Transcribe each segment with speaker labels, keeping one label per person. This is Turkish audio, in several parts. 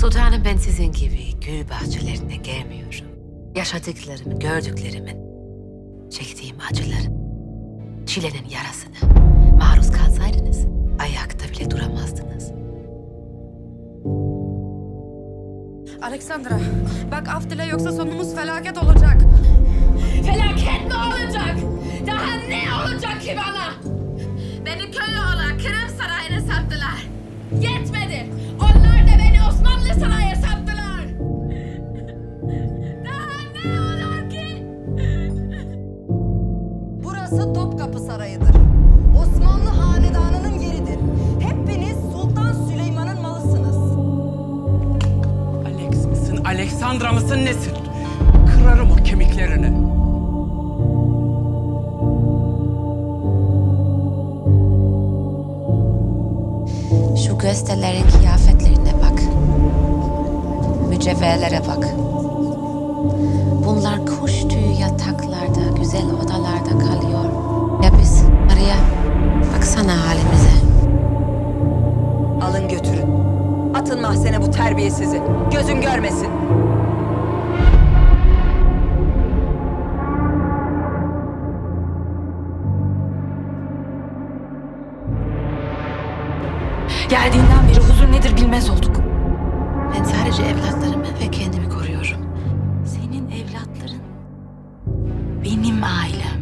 Speaker 1: Sultanım ben sizin gibi gül bahçelerine gelmiyorum. Yaşadıklarımı, gördüklerimin, çektiğim acıların, çilenin yarasını maruz kalsaydınız ayakta bile duramazdınız.
Speaker 2: Alexandra, bak af dile yoksa sonumuz felaket olacak.
Speaker 3: Felaket mi olacak? Daha ne olacak ki bana? Beni köle olarak Kırım Sarayı'na sattılar. Yetmedi.
Speaker 4: Alexandra mısın nesin? Kırarım o kemiklerini.
Speaker 1: Şu gösterilerin kıyafetlerine bak. Mücevherlere bak. Bunlar kuş tüyü yataklarda, güzel odalarda kalıyor. Ya biz Maria, baksana halimize.
Speaker 5: Alın götürün. Atın mahzene bu terbiyesizi. Gözüm görmesin.
Speaker 1: Geldiğinden beri huzur nedir bilmez olduk. Ben sadece evlatlarımı ve kendimi koruyorum. Senin evlatların benim ailem.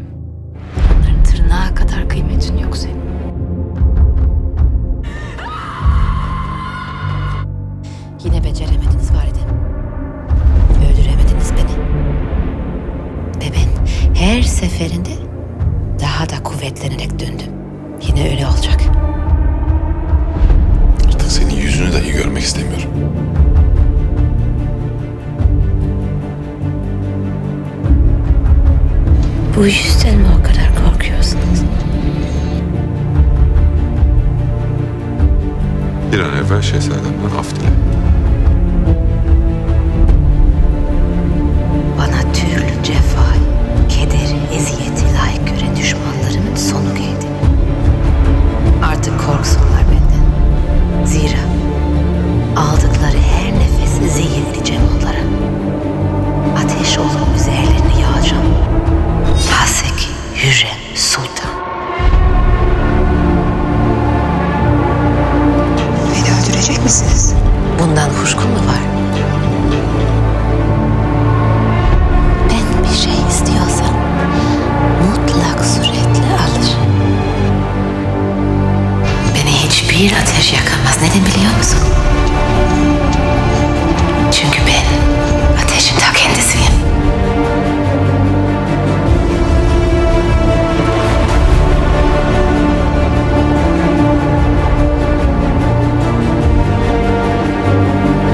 Speaker 1: Onların tırnağa kadar kıymetin yok senin. Yine beceremediniz validem. Öldüremediniz beni. Ve ben her seferinde daha da kuvvetlenerek döndüm. Yine öyle olacak. Bu yüzden mi o kadar korkuyorsunuz?
Speaker 6: Bir an evvel şehzademden af dile.
Speaker 1: Musun? Çünkü ben ateşin ta kendisiyim.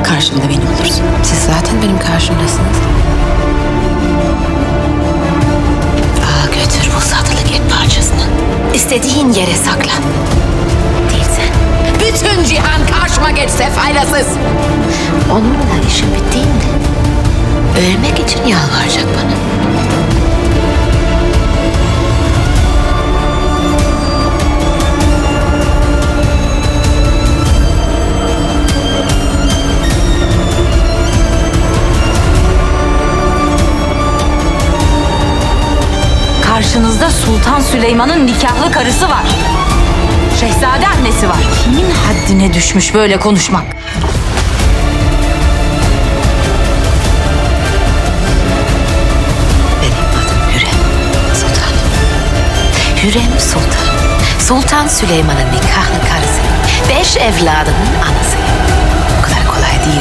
Speaker 1: Karşımda benim olursun. Siz zaten benim karşımdasınız. Al götür bu satılık et parçasını. İstediğin yere sakla. Bütün cihan karşıma geçse faydasız. Onunla işim bittiğinde ölmek için yalvaracak bana.
Speaker 7: Karşınızda Sultan Süleyman'ın nikahlı karısı var. Şehzade annesi var. Kimin haddine düşmüş böyle konuşmak?
Speaker 1: Benim adım Hürrem Sultan. Hürrem Sultan. Sultan Süleyman'ın nikahlı karısı. Beş evladının anası. O kadar kolay değil